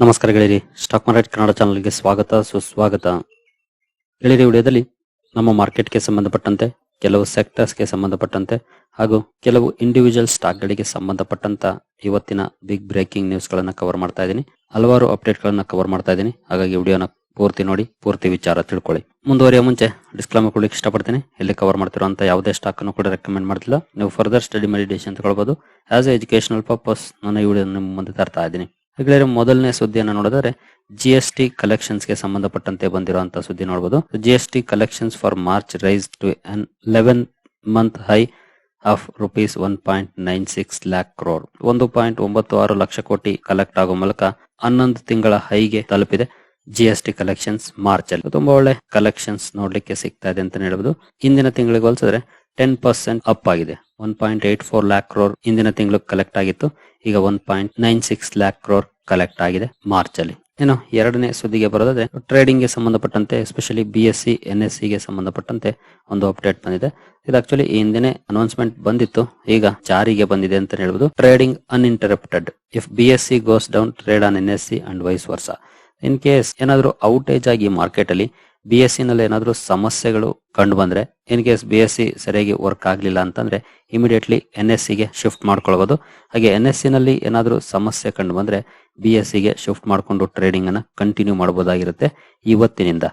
ನಮಸ್ಕಾರ ಗೆಳೆಯರಿ. Stock market Kannada ಚಾನಲ್ಗೆ ಸ್ವಾಗತ, ಸುಸ್ವಾಗತ. ಗೆಳೆಯರಿ, ವಿಡಿಯೋದಲ್ಲಿ ನಮ್ಮ ಮಾರ್ಕೆಟ್ಗೆ ಸಂಬಂಧಪಟ್ಟಂತೆ, ಕೆಲವು ಸೆಕ್ಟರ್ಸ್ಗೆ ಸಂಬಂಧಪಟ್ಟಂತೆ ಹಾಗೂ ಕೆಲವು ಇಂಡಿವಿಜುವಲ್ ಸ್ಟಾಕ್ಗಳಿಗೆ ಸಂಬಂಧಪಟ್ಟಂತ ಇವತ್ತಿನ ಬಿಗ್ ಬ್ರೇಕಿಂಗ್ ನ್ಯೂಸ್ ಗಳನ್ನ ಕವರ್ ಮಾಡ್ತಾ ಇದ್ದೀನಿ. ಹಲವಾರು ಅಪ್ಡೇಟ್ ಗಳನ್ನ ಕವರ್ ಮಾಡ್ತಾ ಇದ್ದೀನಿ. ಹಾಗಾಗಿ ವಿಡಿಯೋನ ಪೂರ್ತಿ ನೋಡಿ, ಪೂರ್ತಿ ವಿಚಾರ ತಿಳ್ಕೊಳ್ಳಿ. ಮುಂದುವರಿಯ ಮುಂಚೆ ಡಿಸ್ಕ್ಲೈಮರ್ ಕೊಡ್ಲಿಕ್ಕೆ ಇಷ್ಟಪಡ್ತೀನಿ. ಇಲ್ಲಿ ಕವರ್ ಮಾಡ್ತಿರುವಂತ ಯಾವುದೇ ಸ್ಟಾಕ್ ಅನ್ನು ಕೂಡ ರೆಕಮೆಂಡ್ ಮಾಡ್ತಿಲ್ಲ. ನೀವು ಫರ್ದರ್ ಸ್ಟಡಿ ಮೆಡಿಟೇಷನ್ ತಗೊಳ್ಬಹುದು ಆಸ್ ಎ ಎಜುಕೇಶನಲ್ ಪರ್ಪಸ್ ನಾನು ಈ ವಿಡಿಯೋ ನಿಮ್ಮ ಮುಂದೆ ತರ್ತಾ ಇದ್ದೀನಿ. ಹಾಗಾದ್ರೆ ಮೊದಲನೇ ಸುದ್ದಿಯನ್ನು ನೋಡಿದರೆ ಜಿ ಎಸ್ ಟಿ ಕಲೆಕ್ಷನ್ಸ್ಗೆ ಸಂಬಂಧಪಟ್ಟಂತೆ ಬಂದಿರುವಂತಹ ಸುದ್ದಿ ನೋಡಬಹುದು G S T collections for March rise to eleven month high of rupees one point nine six lakh crore ಒಂದು ಪಾಯಿಂಟ್ ಒಂಬತ್ತು ಆರು ಲಕ್ಷ ಕೋಟಿ ಕಲೆಕ್ಟ್ ಆಗೋ ಮೂಲಕ ಹನ್ನೊಂದು ತಿಂಗಳ ಹೈಗೆ ತಲುಪಿದೆ G S T collections March ಅಲ್ಲಿ. ತುಂಬಾ ಒಳ್ಳೆ ಕಲೆಕ್ಷನ್ಸ್ ನೋಡ್ಲಿಕ್ಕೆ ಸಿಗ್ತಾ ಇದೆ ಅಂತ ಹೇಳ್ಬೋದು. ಇಂದಿನ ತಿಂಗಳಿಗೆ ಹೋಲಿಸಿದ್ರೆ ಟೆನ್ ಪರ್ಸೆಂಟ್ ಅಪ್ ಆಗಿದೆ. One point eight four lakh crore ಇಂದಿನ ತಿಂಗಳು ಕಲೆಕ್ಟ್ ಆಗಿತ್ತು. ಈಗ one point nine six lakh crore collect ಆಗಿದೆ ಮಾರ್ಚ್ ಅಲ್ಲಿ. ಇನ್ನು ಎರಡನೇ ಸುದ್ದಿಗೆ ಬರೋದಾದ್ರೆ ಟ್ರೇಡಿಂಗ್ಗೆ ಸಂಬಂಧಪಟ್ಟಂತೆ especially B S C N S C ಗೆ ಸಂಬಂಧಪಟ್ಟಂತೆ ಒಂದು ಅಪ್ಡೇಟ್ ಬಂದಿದೆ. ಇದು ಆಕ್ಚುಲಿ ಈ ಹಿಂದಿನ ಅನೌನ್ಸ್ಮೆಂಟ್ ಬಂದಿತ್ತು. ಈಗ ಜಾರಿಗೆ ಬಂದಿದೆ ಅಂತ ಹೇಳ್ಬೋದು. Trading uninterrupted if B S C goes down trade on N S C and vice versa in case ಏನಾದರೂ ಔಟೇಜ್ ಆಗಿ ಮಾರ್ಕೆಟ್ ಅಲ್ಲಿ ಬಿ ಎಸ್ ಸಿನಲ್ಲಿ ನಲ್ಲಿ ಏನಾದ್ರು ಸಮಸ್ಯೆಗಳು ಕಂಡು ಬಂದರೆ in case B S C ಸರಿಯಾಗಿ ವರ್ಕ್ ಆಗಲಿಲ್ಲ ಅಂತಂದ್ರೆ ಇಮಿಡಿಯೇಟ್ಲಿ ಎನ್ ಎಸ್ ಸಿಗೆ ಶಿಫ್ಟ್ ಮಾಡ್ಕೊಳ್ಬೋದು ಹಾಗೆ ಎನ್ ಎಸ್ ಸಿನಲ್ಲಿ ನಲ್ಲಿ ಏನಾದ್ರು ಸಮಸ್ಯೆ ಕಂಡು ಬಂದರೆ ಬಿ ಎಸ್ ಸಿಗೆ ಶಿಫ್ಟ್ ಮಾಡಿಕೊಂಡು ಟ್ರೇಡಿಂಗ್ ಅನ್ನ ಕಂಟಿನ್ಯೂ ಮಾಡ್ಬೋದಾಗಿರುತ್ತೆ ಇವತ್ತಿನಿಂದ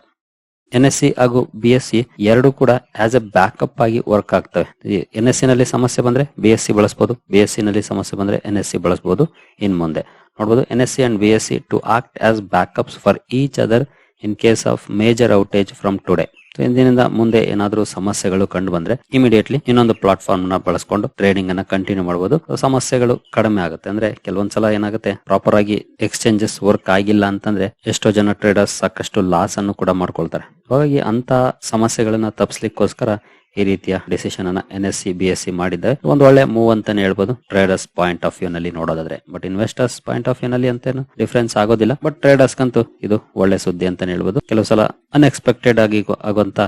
ಎನ್ ಎಸ್ ಸಿ ಹಾಗೂ ಬಿ ಎಸ್ ಸಿ ಎರಡು ಕೂಡ ಆಸ್ ಎ ಬ್ಯಾಕಪ್ ಆಗಿ ವರ್ಕ್ ಆಗ್ತವೆ ಎನ್ ಎಸ್ ಸಿನಲ್ಲಿ ಸಮಸ್ಯೆ ಬಂದ್ರೆ ಬಿ ಎಸ್ ಸಿ ಬಳಸಬಹುದು ಬಿ ಎಸ್ ಸಿನಲ್ಲಿ ಸಮಸ್ಯೆ ಬಂದ್ರೆ ಎನ್ ಎಸ್ ಸಿ ಬಳಸಬಹುದು ಇನ್ ಮುಂದೆ ನೋಡಬಹುದು N S C and B S C to act as backups for each other in case of major outage from today ಇಂದಿನಿಂದ ಮುಂದೆ ಏನಾದರೂ ಸಮಸ್ಯೆಗಳು ಕಂಡು ಬಂದ್ರೆ ಇಮಿಡಿಯೇಟ್ಲಿ ಇನ್ನೊಂದು ಪ್ಲಾಟ್ಫಾರ್ಮ್ನ ಬಳಸ್ಕೊಂಡು ಟ್ರೇಡಿಂಗ್ ಅನ್ನ ಕಂಟಿನ್ಯೂ ಮಾಡಬಹುದು ಸಮಸ್ಯೆಗಳು ಕಡಿಮೆ ಆಗುತ್ತೆ. ಅಂದ್ರೆ ಕೆಲವೊಂದ್ಸಲ ಏನಾಗುತ್ತೆ? ಪ್ರಾಪರ್ ಆಗಿ ಎಕ್ಸ್ಚೇಂಜಸ್ ವರ್ಕ್ ಆಗಿಲ್ಲ ಅಂತಂದ್ರೆ ಎಷ್ಟೋ ಜನ ಟ್ರೇಡರ್ಸ್ ಸಾಕಷ್ಟು ಲಾಸ್ ಅನ್ನು ಕೂಡ ಮಾಡ್ಕೊಳ್ತಾರೆ. ಹಾಗಾಗಿ ಅಂತ ಸಮಸ್ಯೆಗಳನ್ನ ತಪ್ಪಿಸ್ಲಿಕ್ಕೋಸ್ಕರ ಈ ರೀತಿಯ ಡಿಸಿಷನ್ ಅನ್ನ N S C B S C ಮಾಡಿದ್ದಾರೆ ಒಂದು ಒಳ್ಳೆ ಮೂವ್ ಅಂತಾನೆ ಹೇಳ್ಬೋದು. ಟ್ರೇಡರ್ಸ್ ಪಾಯಿಂಟ್ ಆಫ್ ವ್ಯೂ ನಲ್ಲಿ ನೋಡೋದಾದ್ರೆ. But investors point of view ನಲ್ಲಿ ಅಂತೇನು ಡಿಫರೆನ್ಸ್ ಆಗೋದಿಲ್ಲ. ಬಟ್ ಟ್ರೇಡರ್ಸ್ ಅಂತೂ ಇದು ಒಳ್ಳೆ ಸುದ್ದಿ ಅಂತಾನೆ ಹೇಳ್ಬೋದು. ಕೆಲವು ಸಲ ಅನ್ಎಕ್ಸ್ಪೆಕ್ಟೆಡ್ ಆಗಿ ಆಗುವಂತ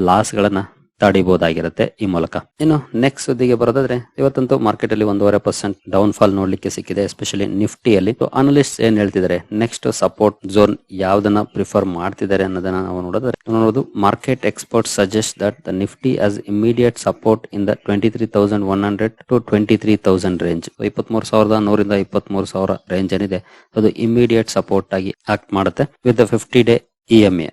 ಲಾಸ್ ಗಳನ್ನ ತಡಿಬಹುದಾಗಿರುತ್ತೆ ಈ ಮೂಲಕ. ಇನ್ನು ನೆಕ್ಸ್ಟ್ ಸುದ್ದಿಗೆ ಬರೋದಾದ್ರೆ, ಇವತ್ತಂತೂ ಮಾರ್ಕೆಟ್ ಅಲ್ಲಿ ಒಂದೂವರೆ ಪರ್ಸೆಂಟ್ ಡೌನ್ ಫಾಲ್ ನೋಡ್ಲಿಕ್ಕೆ ಸಿಕ್ಕಿದೆ ಎಸ್ಪೆಷಲಿ ನಿಫ್ಟಿಯಲ್ಲಿ. ಅನಲಿಸ್ಟ್ ಏನ್ ಹೇಳ್ತಿದ್ದಾರೆ? ನೆಕ್ಸ್ಟ್ ಸಪೋರ್ಟ್ ಝೋನ್ ಯಾವ್ದನ್ನ ಪ್ರಿಫರ್ ಮಾಡ್ತಿದ್ದಾರೆ ಅನ್ನೋದನ್ನ ನಾವು ನೋಡಿದ್ರೆ ನೋಡೋದು market expert suggest that the Nifty has immediate support in the twenty three thousand one hundred to twenty three thousand range ಇಪ್ಪತ್ಮೂರು ಸಾವಿರದ ನೂರಿಂದ ಇಪ್ಪತ್ಮೂರು ಸಾವಿರ ರೇಂಜ್ ಏನಿದೆ, ಅದು ಇಮಿಡಿಯೇಟ್ ಸಪೋರ್ಟ್ ಆಗಿ ಆಕ್ಟ್ ಮಾಡುತ್ತೆ with the fifty day E M A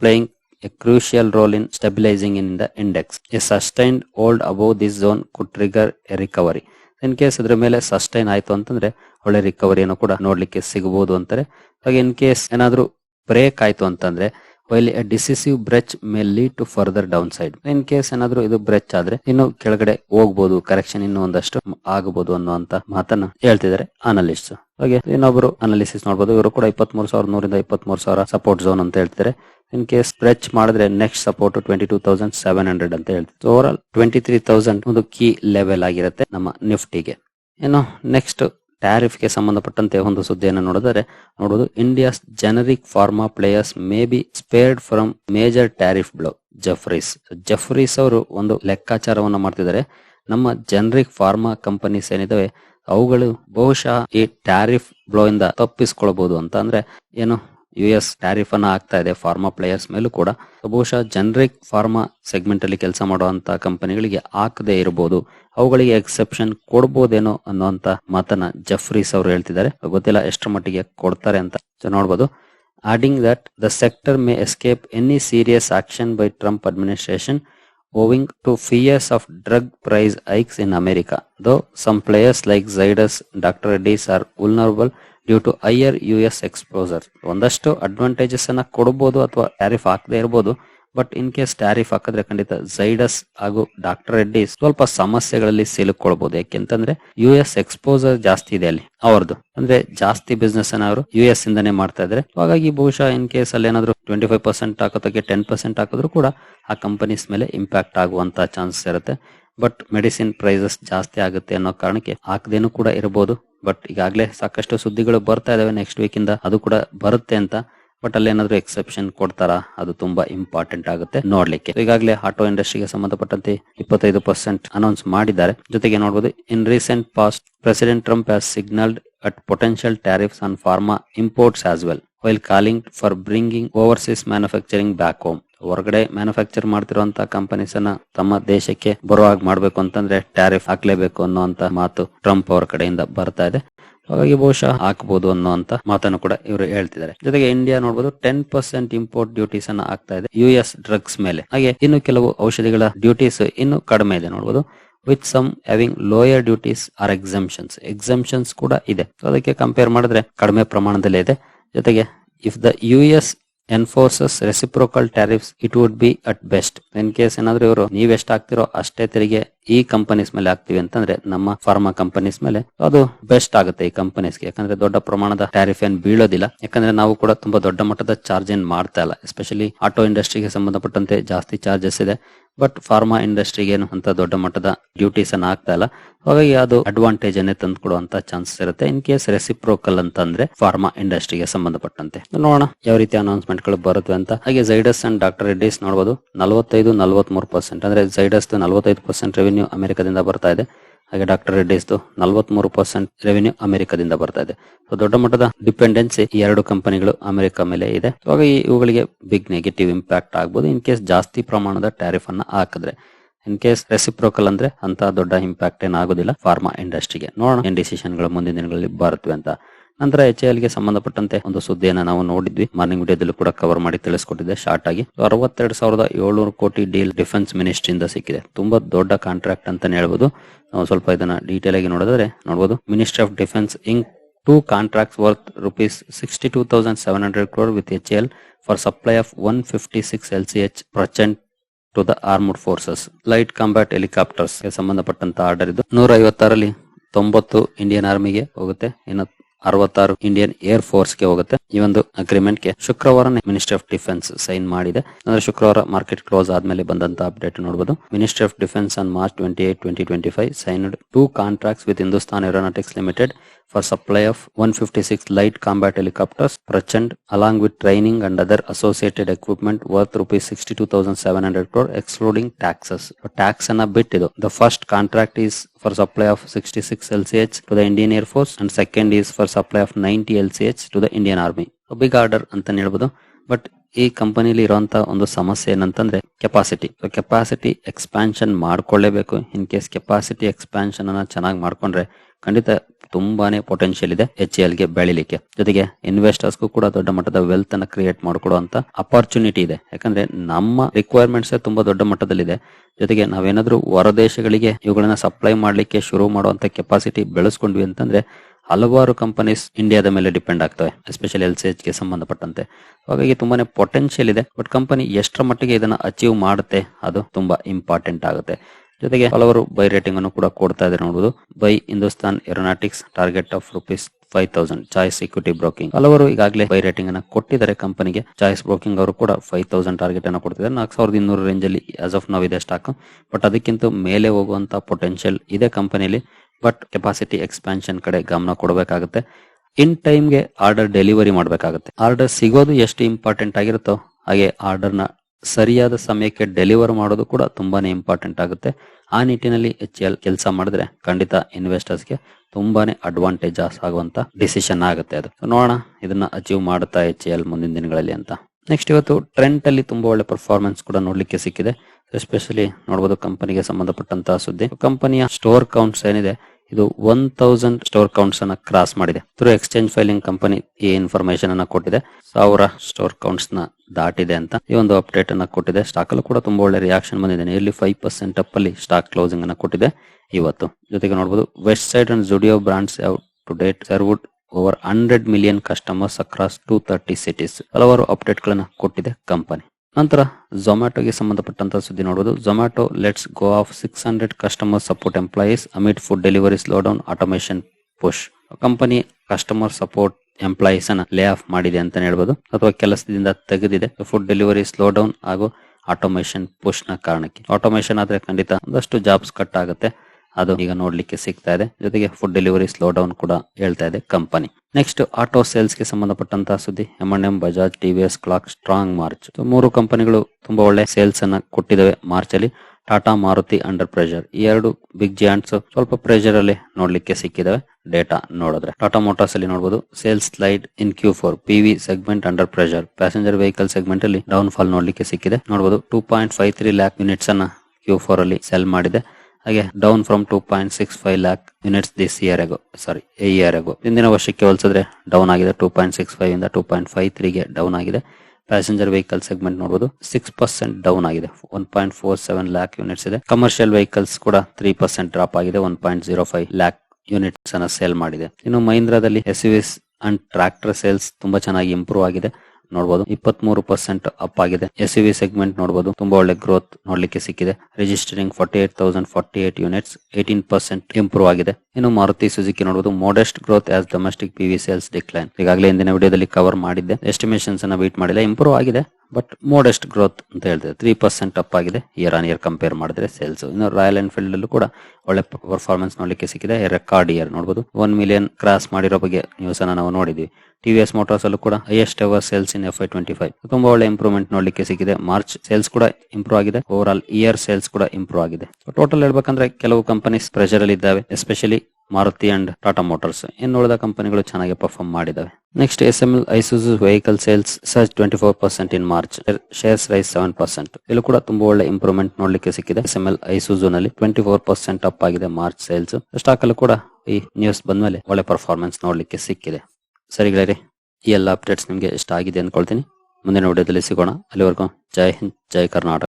playing a crucial role in stabilizing in the index. A sustained hold above this zone could trigger a recovery. In case ಇದ್ರ ಮೇಲೆ sustain ಆಯ್ತು ಅಂತಂದ್ರೆ ಒಳ್ಳೆ ರಿಕವರಿಯನ್ನು ಕೂಡ ನೋಡ್ಲಿಕ್ಕೆ ಸಿಗಬಹುದು ಅಂತಾರೆ ಹಾಗೆ ಇನ್ ಕೇಸ್ ಏನಾದ್ರೂ ಬ್ರೇಕ್ ಆಯ್ತು ಅಂತಂದ್ರೆ while a decisive breach lead to further downside in case ಏನಾದ್ರೂ ಇದು ಬ್ರೆಚ್ ಆದ್ರೆ ಇನ್ನು ಕೆಳಗಡೆ ಹೋಗ್ಬೋದು ಕರೆಕ್ಷನ್ ಇನ್ನು ಒಂದಷ್ಟು ಆಗಬಹುದು ಅನ್ನುವಂತ ಮಾತನ್ನ ಹೇಳ್ತಿದ್ದಾರೆ ಅನಲಿಸ್ಟ್ ಹಾಗೆ ಇನ್ನೊಬ್ರು ಅನಾಲಿಸಿಸ್ ನೋಡಬಹುದು ಇವರು ಕೂಡ ಇಪ್ಪತ್ಮೂರು ಸಾವಿರದ ನೂರಿಂದ ಇಪ್ಪತ್ಮೂರು ಸಾವಿರ ಸಪೋರ್ಟ್ ಝೋನ್ ಅಂತ ಹೇಳ್ತಿದ್ದಾರೆ. ಇನ್ ಕೇಸ್ ಸ್ಟ್ರೆಚ್ ಮಾಡಿದ್ರೆ next support twenty two thousand seven hundred ಅಂತ ಹೇಳ್ತಿದ್ರು overall twenty three thousand ಒಂದು ಕೀ ಲೆವೆಲ್ ಆಗಿರುತ್ತೆ ನಮ್ಮ ನಿಫ್ಟಿಗೆ ಇನ್ನು ನೆಕ್ಸ್ಟ್ ಟ್ಯಾರಿಫ್ಗೆ ಸಂಬಂಧಪಟ್ಟಂತೆ ಒಂದು ಸುದ್ದಿಯನ್ನು ನೋಡಿದರೆ ನೋಡುವುದು India's generic pharma players may be spared from major tariff blow Jefferies Jefferies ಅವರು ಒಂದು ಲೆಕ್ಕಾಚಾರವನ್ನು ಮಾಡ್ತಿದ್ದಾರೆ. ನಮ್ಮ ಜನರಿಕ್ ಫಾರ್ಮಾ ಕಂಪನೀಸ್ ಏನಿದಾವೆ, ಅವುಗಳು ಬಹುಶಃ ಈ ಟ್ಯಾರಿಫ್ ಬ್ಲೋ ಇಂದ ತಪ್ಪಿಸ್ಕೊಳ್ಬಹುದು ಅಂತ ಅಂದ್ರೆ ಏನು ಯು ಎಸ್ ಟ್ಯಾರಿಫ್ ಅನ್ನ ಆಗ್ತಾ ಇದೆ ಫಾರ್ಮಾ ಪ್ಲೇಯರ್ಸ್ ಮೇಲೂ ಕೂಡ ಬಹುಶಃ ಜನರಿಕ್ ಫಾರ್ಮಾ ಸೆಗ್ಮೆಂಟ್ ಅಲ್ಲಿ ಕೆಲಸ ಮಾಡುವಂತ ಕಂಪನಿಗಳಿಗೆ ಹಾಕದೇ ಇರಬಹುದು ಅವುಗಳಿಗೆ ಎಕ್ಸೆಪ್ಷನ್ ಕೊಡ್ಬೋದೇನೋ ಅನ್ನುವಂತ ಮಾತನ್ನ ಜಫ್ರೀಸ್ ಅವರು ಹೇಳ್ತಿದ್ದಾರೆ ಗೊತ್ತಿಲ್ಲ ಎಷ್ಟರ ಮಟ್ಟಿಗೆ ಕೊಡ್ತಾರೆ ಅಂತ ನೋಡಬಹುದು adding that the sector may escape any serious action by Trump administration owing to fears of drug price hikes in America. Though some players like Zydus, Dr. Reddy's are vulnerable due to higher U S exposure ಒಂದಷ್ಟು advantages ಅನ್ನ ಕೊಡಬಹುದು ಅಥವಾ tariff ಹಾಕದೇ ಇರಬಹುದು but in case tariff ಹಾಕಿದ್ರೆ ಖಂಡಿತ ಝೈಡಸ್ ಹಾಗೂ doctor Reddy ಸ್ವಲ್ಪ ಸಮಸ್ಯೆಗಳಲ್ಲಿ ಸಿಲುಕೊಳ್ಬಹುದು ಯಾಕೆಂತಂದ್ರೆ ಯು ಎಸ್ ಎಕ್ಸ್ಪೋಸರ್ ಜಾಸ್ತಿ ಇದೆ ಅಲ್ಲಿ ಅವ್ರದ್ದು ಅಂದ್ರೆ ಜಾಸ್ತಿ ಬಿಸ್ನೆಸ್ ಅನ್ನ ಅವರು ಯು ಎಸ್ ಇಂದಾನೆ ಮಾಡ್ತಾ ಇದ್ರೆ. ಹಾಗಾಗಿ ಬಹುಶಃ ಇನ್ ಕೇಸ್ ಅಲ್ಲಿ ಏನಾದ್ರು ಟ್ವೆಂಟಿ ಫೈವ್ ಪರ್ಸೆಂಟ್ ಹಾಕೋದಕ್ಕೆ ಟೆನ್ ಪರ್ಸೆಂಟ್ ಹಾಕಿದ್ರು ಕೂಡ ಆ ಕಂಪನೀಸ್ ಮೇಲೆ ಇಂಪ್ಯಾಕ್ಟ್ ಆಗುವಂತ ಚಾನ್ಸಸ್ ಇರುತ್ತೆ. ಬಟ್ ಮೆಡಿಸಿನ್ ಪ್ರೈಸಸ್ ಜಾಸ್ತಿ ಆಗುತ್ತೆ ಅನ್ನೋ ಕಾರಣಕ್ಕೆ ಹಾಕದೇನು ಕೂಡ ಇರಬಹುದು ಬಟ್ ಈಗಾಗಲೇ ಸಾಕಷ್ಟು ಸುದ್ದಿಗಳು ಬರ್ತಾ ಇದಾವೆ. ನೆಕ್ಸ್ಟ್ ವೀಕ್ ಇಂದ ಅದು ಕೂಡ ಬರುತ್ತೆ ಅಂತ. ಬಟ್ ಅಲ್ಲಿ ಏನಾದ್ರು ಎಕ್ಸೆಪ್ಷನ್ ಕೊಡ್ತಾರಾ? ಅದು ತುಂಬಾ ಇಂಪಾರ್ಟೆಂಟ್ ಆಗುತ್ತೆ ನೋಡ್ಲಿಕ್ಕೆ. ಈಗಾಗಲೇ ಆಟೋ ಇಂಡಸ್ಟ್ರಿಗೆ ಸಂಬಂಧಪಟ್ಟಂತೆ ಇಪ್ಪತ್ತೈದು ಪರ್ಸೆಂಟ್ ಅನೌನ್ಸ್ ಮಾಡಿದ್ದಾರೆ. ಜೊತೆಗೆ ನೋಡಬಹುದು in recent past president Trump has signalled at potential tariffs on pharma imports as well while calling for bringing overseas manufacturing back home ಹೊರಗಡೆ ಮ್ಯಾನುಫ್ಯಾಕ್ಚರ್ ಮಾಡ್ತಿರುವಂತ ಕಂಪನೀಸ್ ಅನ್ನ ತಮ್ಮ ದೇಶಕ್ಕೆ ಬರೋ ಹಾಗೆ ಮಾಡ್ಬೇಕು ಅಂತಂದ್ರೆ ಟ್ಯಾರಿಫ್ ಹಾಕ್ಲೇಬೇಕು ಅನ್ನುವಂತ ಮಾತು ಟ್ರಂಪ್ ಅವರ ಕಡೆಯಿಂದ ಬರ್ತಾ ಇದೆ. ಹಾಗಾಗಿ ಬಹುಶಃ ಹಾಕಬಹುದು ಅನ್ನುವಂತ ಮಾತನ್ನು ಕೂಡ ಇವರು ಹೇಳ್ತಿದ್ದಾರೆ. ಜೊತೆಗೆ ಇಂಡಿಯಾ ನೋಡಬಹುದು ಟೆನ್ ಪರ್ಸೆಂಟ್ ಇಂಪೋರ್ಟ್ ಡ್ಯೂಟೀಸ್ ಅನ್ನ ಆಗ್ತಾ ಇದೆ ಯು ಎಸ್ ಡ್ರಗ್ಸ್ ಮೇಲೆ. ಹಾಗೆ ಇನ್ನು ಕೆಲವು ಔಷಧಿಗಳ ಡ್ಯೂಟೀಸ್ ಇನ್ನು ಕಡಿಮೆ ಇದೆ ನೋಡಬಹುದು with some having lower duties or exemptions exemptions ಕೂಡ ಇದೆ. ಅದಕ್ಕೆ ಕಂಪೇರ್ ಮಾಡಿದ್ರೆ ಕಡಿಮೆ ಪ್ರಮಾಣದಲ್ಲೇ ಇದೆ. ಜೊತೆಗೆ if the U S enforces reciprocal tariffs it would be at best in case ಏನಾದ್ರೂ ಇವರು ನೀವ್ ಎಷ್ಟು ಹಾಕ್ತಿರೋ ಅಷ್ಟೇ ತೆರಿಗೆ ಈ ಕಂಪನೀಸ್ ಮೇಲೆ ಹಾಕ್ತಿವಿ ಅಂತಂದ್ರೆ ನಮ್ಮ ಫಾರ್ಮಾ ಕಂಪನೀಸ್ ಮೇಲೆ ಅದು ಬೆಸ್ಟ್ ಆಗುತ್ತೆ ಈ ಕಂಪನೀಸ್ಗೆ ಯಾಕಂದ್ರೆ ದೊಡ್ಡ ಪ್ರಮಾಣದ ಟ್ಯಾರಿಫ್ ಏನ್ ಬೀಳೋದಿಲ್ಲ. ಯಾಕಂದ್ರೆ ನಾವು ಕೂಡ ತುಂಬಾ ದೊಡ್ಡ ಮಟ್ಟದ ಚಾರ್ಜ್ ಏನ್ ಮಾಡ್ತಾ ಇಲ್ಲ. ಎಸ್ಪೆಷಲಿ ಆಟೋ ಇಂಡಸ್ಟ್ರಿಗೆ ಸಂಬಂಧಪಟ್ಟಂತೆ ಜಾಸ್ತಿ ಚಾರ್ಜಸ್ ಇದೆ. ಬಟ್ ಫಾರ್ಮಾ ಇಂಡಸ್ಟ್ರಿಗೆ ಏನು ಅಂತ ದೊಡ್ಡ ಮಟ್ಟದ ಡ್ಯೂಟೀಸ್ ಅನ್ನ ಆಗ್ತಾ ಇಲ್ಲ. ಹಾಗಾಗಿ ಅದು ಅಡ್ವಾಂಟೇಜ್ ಅನ್ನೇ ತಂದು ಕೊಡುವಂತ ಚಾನ್ಸಸ್ ಇರುತ್ತೆ. ಇನ್ ಕೇಸ್ ರೆಸಿಪ್ರೋಕಲ್ ಅಂತ ಅಂದ್ರೆ ಫಾರ್ಮಾ ಇಂಡಸ್ಟ್ರಿಗೆ ಸಂಬಂಧಪಟ್ಟಂತೆ. ನೋಡೋಣ ಯಾವ ರೀತಿ ಅನೌನ್ಸ್ಮೆಂಟ್ಗಳು ಬರುತ್ತೆ ಅಂತ. ಹಾಗೆ ಜೈಡಸ್ ಅಂಡ್ ಡಾಕ್ಟರ್ ರೆಡ್ಡಿಸ್ ನೋಡಬಹುದು ನಲವತ್ತೈದು ನಲವತ್ಮೂರು ಪರ್ಸೆಂಟ್ ಅಂದ್ರೆ ಜೈಡಸ್ ನಲವತ್ತೈದು ಪರ್ಸೆಂಟ್ ಅಮೆರಿಕದಿಂದ ಬರ್ತಾ ಇದೆ. ಹಾಗೆ ಡಾಕ್ಟರ್ ರೆಡ್ಡಿಸ್ದು ನಲವತ್ಮೂರು ಪರ್ಸೆಂಟ್ ರೆವೆನ್ಯೂ ಅಮೆರಿಕದಿಂದ ಬರ್ತಾ ಇದೆ. ಸೊ ದೊಡ್ಡ ಮಟ್ಟದ ಡಿಪೆಂಡೆನ್ಸಿ ಈ ಎರಡು ಕಂಪನಿಗಳು ಅಮೆರಿಕ ಮೇಲೆ ಇದೆ. ಇವಾಗ ಇವುಗಳಿಗೆ ಬಿಗ್ ನೆಗೆಟಿವ್ ಇಂಪ್ಯಾಕ್ಟ್ ಆಗ್ಬೋದು. ಇನ್ ಕೇಸ್ ಜಾಸ್ತಿ ಪ್ರಮಾಣದ ಟ್ಯಾರಿಫ್ ಅನ್ನ ಹಾಕಿದ್ರೆ ಇನ್ ಕೇಸ್ ರೆಸಿಪ್ರೋಕಲ್ ಅಂದ್ರೆ ಅಂತ ದೊಡ್ಡ ಇಂಪ್ಯಾಕ್ಟ್ ಏನಾಗೋದಿಲ್ಲ. ಫಾರ್ಮಾ ಇಂಡಸ್ಟ್ರಿಗೆ ನೋಡೋಣ ಏನ್ ಡಿಸಿಷನ್ಗಳು ಮುಂದಿನ ದಿನಗಳಲ್ಲಿ ಬರುತ್ತವೆ ಅಂತ. ನಂತರ ಎಚ್ ಎಲ್ಗೆ ಸಂಬಂಧಪಟ್ಟಂತೆ ಒಂದು ಸುದ್ದಿಯನ್ನ ನಾವು ನೋಡಿದ್ವಿ. ಮಾರ್ನಿಂಗ್ ವಿಡಿಯೋದಲ್ಲೂ ಕೂಡ ಕವರ್ ಮಾಡಿ ತಿಳಿಸ್ಕೊಟ್ಟಿದೆ ಶಾರ್ಟ್ ಆಗಿ. ಅರವತ್ತೆರಡು ಸಾವಿರದ ಏಳ್ನೂರು ಕೋಟಿ ಡೀಲ್ ಡಿಫೆನ್ಸ್ ಮಿನಿಸ್ಟ್ರಿಯಿಂದ ಸಿಕ್ಕಿದೆ. ತುಂಬಾ ದೊಡ್ಡ ಕಾಂಟ್ರಾಕ್ಟ್ ಅಂತಾನೆ ಹೇಳ್ಬೋದು. ನಾವು ಸ್ವಲ್ಪ ಇದನ್ನ ಡೀಟೇಲ್ ಆಗಿ ನೋಡಿದ್ರೆ ನೋಡಬಹುದು ministry of defence ink two contracts worth rupees sixty two thousand seven hundred crore with H L for supply of one fifty six L C H Prachand to the armed forces light combat helicopters ಸಂಬಂಧಪಟ್ಟಂತ order ಇದು. ನೂರ ಐವತ್ತಾರಲ್ಲಿ ತೊಂಬತ್ತು Indian ಆರ್ಮಿಗೆ ಹೋಗುತ್ತೆ. ಇನ್ನು ಅರವತ್ತಾರು Indian air ಫೋರ್ಸ್ಗೆ ಹೋಗುತ್ತೆ. ಈ ಒಂದು ಅಗ್ರಿಮೆಂಟ್ಗೆ ಶುಕ್ರವಾರ ಮಿನಿಸ್ಟ್ರಿ ಆಫ್ ಡಿಫೆನ್ಸ್ ಸೈನ್ ಮಾಡಿದೆ. ಅಂದ್ರೆ ಶುಕ್ರವಾರ ಮಾರ್ಕೆಟ್ ಕ್ಲೋಸ್ ಆದ್ಮೇಲೆ ಬಂದಂತ ಅಪ್ಡೇಟ್ ನೋಡಬಹುದು ministry of defence on March twenty eight twenty twenty five signed two contracts with Hindustan Aeronautics Limited for supply of 156 light combat helicopters Prachand along with training and other associated equipment worth rupees 62,700 crore excluding taxes. Tax and a bit. The first contract is for supply of 66 LCH to the Indian Air Force and second is for supply of 90 LCH to the Indian Army. A big ಅಂತ ಹೇಳ್ಬೋದು but ಈ ಕಂಪನಿಲಿ ಇರುವಂತ ಒಂದು ಸಮಸ್ಯೆ ಏನಂತಂದ್ರೆ capacity capacity expansion ಮಾಡ್ಕೊಳ್ಳೇಬೇಕು in case capacity expansion ಅನ್ನ ಚೆನ್ನಾಗಿ ಮಾಡ್ಕೊಂಡ್ರೆ ಖಂಡಿತ ತುಂಬಾನೇ ಪೊಟೆನ್ಶಿಯಲ್ ಇದೆ ಎಚ್ ಎಲ್ಗೆ ಬೆಳಿಲಿಕ್ಕೆ. ಜೊತೆಗೆ ಇನ್ವೆಸ್ಟರ್ಸ್ ಕೂಡ ದೊಡ್ಡ ಮಟ್ಟದ ವೆಲ್ತ್ ಅನ್ನ ಕ್ರಿಯೇಟ್ ಮಾಡಿಕೊಡುವಂತ ಅಪರ್ಚುನಿಟಿ ಇದೆ. ಯಾಕಂದ್ರೆ ನಮ್ಮ ರಿಕ್ವೈರ್ಮೆಂಟ್ಸ್ ತುಂಬಾ ದೊಡ್ಡ ಮಟ್ಟದಲ್ಲಿದೆ. ಜೊತೆಗೆ ನಾವೇನಾದ್ರೂ ಹೊರದೇಶಗಳಿಗೆ ಇವುಗಳನ್ನ ಸಪ್ಲೈ ಮಾಡಲಿಕ್ಕೆ ಶುರು ಮಾಡುವಂತ ಕೆಪಾಸಿಟಿ ಬೆಳೆಸ್ಕೊಂಡ್ವಿ ಅಂತಂದ್ರೆ ಹಲವಾರು ಕಂಪನೀಸ್ ಇಂಡಿಯಾದ ಮೇಲೆ ಡಿಪೆಂಡ್ ಆಗ್ತವೆ. ಎಸ್ಪೆಷಲಿ ಎಲ್ ಸಿ ಎಚ್ಗೆ ಸಂಬಂಧಪಟ್ಟಂತೆ. ಹಾಗಾಗಿ ತುಂಬಾನೇ ಪೊಟೆನ್ಷಿಯಲ್ ಇದೆ. ಬಟ್ ಕಂಪನಿ ಎಷ್ಟರ ಮಟ್ಟಿಗೆ ಇದನ್ನ ಅಚೀವ್ ಮಾಡುತ್ತೆ ಅದು ತುಂಬಾ ಇಂಪಾರ್ಟೆಂಟ್ ಆಗುತ್ತೆ. ಜೊತೆಗೆ ಹಲವರು ಬೈ ರೇಟಿಂಗ್ ಅನ್ನು ಕೂಡ ಕೊಡ್ತಾ ಇದ್ದಾರೆ ನೋಡಬಹುದು by Hindustan Aeronautics target of rupees five thousand, Choice Equity Broking. ಹಲವರು ಈಗಾಗಲೇ ಬೈ ರೇಟಿಂಗ್ ಅನ್ನು ಕೊಟ್ಟಿದ್ದಾರೆ ಕಂಪನಿಗೆ. ಚಾಯ್ಸ್ ಬ್ರೋಕಿಂಗ್ ಅವರು ಕೂಡ ಫೈವ್ ತೌಸಂಡ್ ಟಾರ್ಗೆಟ್ ಅನ್ನು ಕೊಡ್ತಿದ್ದಾರೆ. ನಾಲ್ಕು ಸಾವಿರದ ಇನ್ನೂರು ರೇಂಜ್ ಅಲ್ಲಿ ಆಸ್ ಆಫ್ ನಾವ್ ಇದೆ ಸ್ಟಾಕ್ ಬಟ್ ಅದಕ್ಕಿಂತ ಮೇಲೆ ಹೋಗುವಂತ ಪೊಟೆನ್ಷಿಯಲ್ ಇದೆ ಕಂಪನಿಯಲ್ಲಿ. ಬಟ್ ಕೆಪಾಸಿಟಿ ಎಕ್ಸ್ಪಾನ್ಷನ್ ಕಡೆ ಗಮನ ಕೊಡಬೇಕಾಗುತ್ತೆ. ಇನ್ ಟೈಮ್ಗೆ ಆರ್ಡರ್ ಡೆಲಿವರಿ ಮಾಡಬೇಕಾಗುತ್ತೆ. ಆರ್ಡರ್ ಸಿಗೋದು ಎಷ್ಟು ಇಂಪಾರ್ಟೆಂಟ್ ಆಗಿರುತ್ತೋ ಹಾಗೆ ಆರ್ಡರ್ನ ಸರಿಯಾದ ಸಮಯಕ್ಕೆ ಡೆಲಿವರ್ ಮಾಡೋದು ಕೂಡ ತುಂಬಾನೇ ಇಂಪಾರ್ಟೆಂಟ್ ಆಗುತ್ತೆ. ಆ ನಿಟ್ಟಿನಲ್ಲಿ ಎಚ್ ಎಲ್ ಕೆಲಸ ಮಾಡಿದ್ರೆ ಖಂಡಿತ ಇನ್ವೆಸ್ಟರ್ಸ್ಗೆ ತುಂಬಾನೇ ಅಡ್ವಾಂಟೇಜ್ ಆಗುವಂತ ಡಿಸಿಷನ್ ಆಗುತ್ತೆ ಅದು. ನೋಡೋಣ ಇದನ್ನ ಅಚೀವ್ ಮಾಡುತ್ತಾ ಎಚ್ ಎಲ್ ಮುಂದಿನ ದಿನಗಳಲ್ಲಿ ಅಂತ. ನೆಕ್ಸ್ಟ್ ಇವತ್ತು ಟ್ರೆಂಟ್ ಅಲ್ಲಿ ತುಂಬಾ ಒಳ್ಳೆ ಪರ್ಫಾರ್ಮೆನ್ಸ್ ಕೂಡ ನೋಡ್ಲಿಕ್ಕೆ ಸಿಕ್ಕಿದೆ. ಎಸ್ಪೆಷಲಿ ನೋಡಬಹುದು ಕಂಪನಿಗೆ ಸಂಬಂಧಪಟ್ಟಂತಹ ಸುದ್ದಿ. ಕಂಪನಿಯ ಸ್ಟೋರ್ ಕೌಂಟ್ಸ್ ಏನಿದೆ ಇದು ಒನ್ ತೌಸಂಡ್ ಸ್ಟೋರ್ ಕೌಂಟ್ಸ್ ಅನ್ನ ಕ್ರಾಸ್ ಮಾಡಿದೆ. ಥ್ರೂ ಎಕ್ಸ್ಚೇಂಜ್ ಫೈಲಿಂಗ್ ಕಂಪನಿ ಈ ಇನ್ಫಾರ್ಮೇಶನ್ ಅನ್ನ ಕೊಟ್ಟಿದೆ. ಸಾವಿರ ಸ್ಟೋರ್ ಕೌಂಟ್ಸ್ನ ದಾಟಿದೆ ಅಂತ ಈ ಒಂದು ಅಪ್ಡೇಟ್ ಅನ್ನ ಕೊಟ್ಟಿದೆ. ಸ್ಟಾಕ್ ಅಲ್ಲೂ ಕೂಡ ತುಂಬಾ ಒಳ್ಳೆ ರಿಯಾಕ್ಷನ್ ಬಂದಿದೆ. ಇಲ್ಲಿ ಫೈವ್ ಪರ್ಸೆಂಟ್ ಅಪ್ ಅಲ್ಲಿ ಸ್ಟಾಕ್ ಕ್ಲೋಸಿಂಗ್ ಅನ್ನ ಕೊಟ್ಟಿದೆ ಇವತ್ತು. ಜೊತೆಗೆ ನೋಡಬಹುದು West side and Zudio brands ಯಾವ to date served over hundred million customers across two thirty cities ಹಲವಾರು ಅಪ್ಡೇಟ್ ಗಳನ್ನ ಕೊಟ್ಟಿದೆ ಕಂಪನಿ ನಂತರ ಝೊಮ್ಯಾಟೊಗೆ ಸಂಬಂಧಪಟ್ಟಂತ ಸುದ್ದಿ ನೋಡಬಹುದು Zomato lets go of six hundred customer support employees amid food delivery slowdown automation push company customer support employees ಅನ್ನ lay off ಮಾಡಿದೆ ಅಂತ ಹೇಳ್ಬೋದು. ಅಥವಾ ಕೆಲಸದಿಂದ ತೆಗೆದಿದೆ. ಫುಡ್ ಡೆಲಿವರಿ ಸ್ಲೋ ಡೌನ್ ಹಾಗೂ ಆಟೋಮೇಶನ್ ಪುಷ್ನ ಕಾರಣಕ್ಕೆ. ಆಟೋಮೇಶನ್ ಆದ್ರೆ ಖಂಡಿತ ಒಂದಷ್ಟು ಜಾಬ್ಸ್ ಕಟ್ ಆಗುತ್ತೆ. ಅದು ಈಗ ನೋಡ್ಲಿಕ್ಕೆ ಸಿಗ್ತಾ ಇದೆ. ಜೊತೆಗೆ ಫುಡ್ ಡೆಲಿವರಿ ಸ್ಲೋ ಡೌನ್ ಕೂಡ ಹೇಳ್ತಾ ಇದೆ ಕಂಪನಿ ನೆಕ್ಸ್ಟ್ ಆಟೋ ಸೇಲ್ಸ್ಗೆ ಸಂಬಂಧಪಟ್ಟಂತಹ ಸುದ್ದಿ. M M Bajaj TVS clock strong March ಮೂರು ಕಂಪನಿಗಳು ತುಂಬಾ ಒಳ್ಳೆ ಸೇಲ್ಸ್ ಅನ್ನ ಕೊಟ್ಟಿದ್ದಾವೆ ಮಾರ್ಚ್ ಅಲ್ಲಿ. ಟಾಟಾ ಮಾರುತಿ ಅಂಡರ್ ಪ್ರೆಷರ್ ಈ ಎರಡು ಬಿಗ್ ಜಾಯಿಂಟ್ಸ್ ಸ್ವಲ್ಪ ಪ್ರೆಷರ್ ಅಲ್ಲಿ ನೋಡ್ಲಿಕ್ಕೆ ಸಿಕ್ಕಿದಾವೆ ಡೇಟಾ ನೋಡಿದ್ರೆ. ಟಾಟಾ ಮೋಟಾರ್ಸ್ ಅಲ್ಲಿ ನೋಡಬಹುದು sales slide in Q four PV segment under pressure passenger vehicle segment ಅಲ್ಲಿ ಡೌನ್ ಫಾಲ್ ನೋಡ್ಲಿಕ್ಕೆ ಸಿಕ್ಕಿದೆ. ನೋಡಬಹುದು two point five three lakh units ಅನ್ನ ಕ್ಯೂ ಫೋರ್ ಅಲ್ಲಿ ಸೆಲ್ ಮಾಡಿದೆ. ಹಾಗೆ down from two point six five lakh units this year ago sorry a year ಆಗೋ ಹಿಂದಿನ ವರ್ಷಕ್ಕೆ ಹೋಲಿಸಿದ್ರೆ ಡೌನ್ ಆಗಿದೆ ಟೂ ಪಾಯಿಂಟ್ ಸಿಕ್ಸ್ ಫೈವ್ ಇಂದ ಟೂ ಪಾಯಿಂಟ್ ಫೈವ್ ತ್ರೀಗೆ ಡೌನ್ ಆಗಿದೆ. ಪ್ಯಾಸೆಂಜರ್ ವೆಹಿಕಲ್ ಸೆಗ್ಮೆಂಟ್ ನೋಡಬಹುದು ಸಿಕ್ಸ್ ಪರ್ಸೆಂಟ್ ಡೌನ್ ಆಗಿದೆ. One point four seven lakh units ಇದೆ. ಕಮರ್ಷಿಯಲ್ ವೆಹಿಕಲ್ಸ್ ಕೂಡ ತ್ರೀ ಪರ್ಸೆಂಟ್ ಡ್ರಾಪ್ ಆಗಿದೆ one point zero five lakh units ಅನ್ನ sale ಮಾಡಿದೆ. ಇನ್ನು ಮಹೀಂದ್ರಾದಲ್ಲಿ ಎಸ್ ಅಂಡ್ ಟ್ರಾಕ್ಟರ್ ಸೇಲ್ಸ್ ತುಂಬಾ ಚೆನ್ನಾಗಿ ಇಂಪ್ರೂವ್ ಆಗಿದೆ. ನೋಡಬಹುದು ಇಪ್ಪತ್ಮೂರು ಪರ್ಸೆಂಟ್ ಅಪ್ ಆಗಿದೆ. ಎಸ್ ವಿ ಸೆಗ್ಮೆಂಟ್ ನೋಡಬಹುದು ತುಂಬಾ ಒಳ್ಳೆ ಗ್ರೋತ್ ನೋಡ್ಲಿಕ್ಕೆ ಸಿಕ್ಕಿದೆ. Registering forty eight thousand forty eight units eighteen percent improve ಆಗಿದೆ. ಇನ್ನು ಮಾರುತಿ ಸುಜುಕಿ ನೋಡಬಹುದು modest growth as domestic P V sales decline ಈಗಾಗಲೇ ಹಿಂದಿನ ವಿಡಿಯೋದಲ್ಲಿ ಕವರ್ ಮಾಡಿದ್ದೆ. ಎಸ್ಟಿಮೇಷನ್ಸ್ ಅನ್ನ ವೀಟ್ ಮಾಡಿಲ್ಲ. ಇಂಪ್ರೂವ್ ಆಗಿದೆ. ಬಟ್ ಮೋಡೆಸ್ಟ್ ಗ್ರೋತ್ ಅಂತ ಹೇಳ್ತೇವೆ. ತ್ರೀ ಪರ್ಸೆಂಟ್ ಅಪ್ ಆಗಿದೆ ಇಯರ್ ಆನ್ ಇಯರ್ ಕಂಪೇರ್ ಮಾಡಿದ್ರೆ ಸೇಲ್ಸ್ ಇನ್ನು ರಾಯಲ್ ಎನ್ಫೀಲ್ಡ್ ಅಲ್ಲೂ ಕೂಡ ಒಳ್ಳೆ ಪರ್ಫಾರ್ಮೆನ್ಸ್ ನೋಡ್ಲಿಕ್ಕೆ ಸಿಕ್ಕಿದೆ. ರೆಕಾರ್ಡ್ ಇಯರ್ ನೋಡಬಹುದು ಒನ್ ಮಿಲಿಯನ್ ಕ್ರಾಸ್ ಮಾಡಿರೋ ಬಗ್ಗೆ ನ್ಯೂಸ್ ಅನ್ನ ನಾವು ನೋಡಿದ್ವಿ. ಟಿವಿಎಸ್ ಮೋಟಾರ್ಸ್ ಅಲ್ಲೂ ಕೂಡ highest ever sales in F Y twenty five ತುಂಬಾ ಒಳ್ಳೆ ಇಂಪ್ರೂವ್ಮೆಂಟ್ ನೋಡ್ಲಿಕ್ಕೆ ಸಿಕ್ಕಿದೆ. ಮಾರ್ಚ್ ಸೇಲ್ಸ್ ಕೂಡ ಇಂಪ್ರೂವ್ ಆಗಿದೆ. ಓವರ್ ಆಲ್ ಇಯರ್ ಸೇಲ್ಸ್ ಕೂಡ ಇಂಪ್ರೂವ್ ಆಗಿದೆ. ಟೋಟಲ್ ಹೇಳ್ಬೇಕಂದ್ರೆ ಕೆಲವು ಕಂಪನೀಸ್ ಪ್ರೆಷರ್ ಅಲ್ಲಿ ಇದ್ದಾವೆ. Especially Maruti and Tata Motors. ಇನ್ನು ಉಳಿದ ಕಂಪನಿಗಳು ಚೆನ್ನಾಗಿ perform ಮಾಡಿದವೆ. Next S L Isuzu vehicle sales surge twenty four percent in March shares rise seven percent ಇಲ್ಲೂ ಕೂಡ ತುಂಬಾ ಒಳ್ಳೆ ಇಂಪ್ರೂವ್ಮೆಂಟ್ ನೋಡ್ಲಿಕ್ಕೆ ಸಿಕ್ಕಿದೆ. ಎಸ್ ಎಂ ಎಲ್ ಐಸುಜು ನಲ್ಲಿ ಟ್ವೆಂಟಿ ಫೋರ್ ಪರ್ಸೆಂಟ್ ಅಪ್ ಆಗಿದೆ ಮಾರ್ಚ್ ಸೇಲ್ಸ್ ಸ್ಟಾಕ್ ಅಲ್ಲಿ ಕೂಡ ಈ ನ್ಯೂಸ್ ಬಂದ್ಮೇಲೆ ಒಳ್ಳೆ ಪರ್ಫಾರ್ಮೆನ್ಸ್ ನೋಡ್ಲಿಕ್ಕೆ ಸಿಕ್ಕಿದೆ. ಸರಿ ಗೆಳೆಯರಿ, ಈ ಎಲ್ಲ ಅಪ್ಡೇಟ್ಸ್ ನಿಮಗೆ ಇಷ್ಟ ಆಗಿದೆ ಅಂದ್ಕೊಳ್ತೀನಿ ಮುಂದಿನ ವಿಡಿಯೋದಲ್ಲಿ ಸಿಗೋಣ. ಅಲ್ಲಿವರೆಗೂ ಜೈ ಹಿಂದ್, ಜೈ ಕರ್ನಾಟಕ.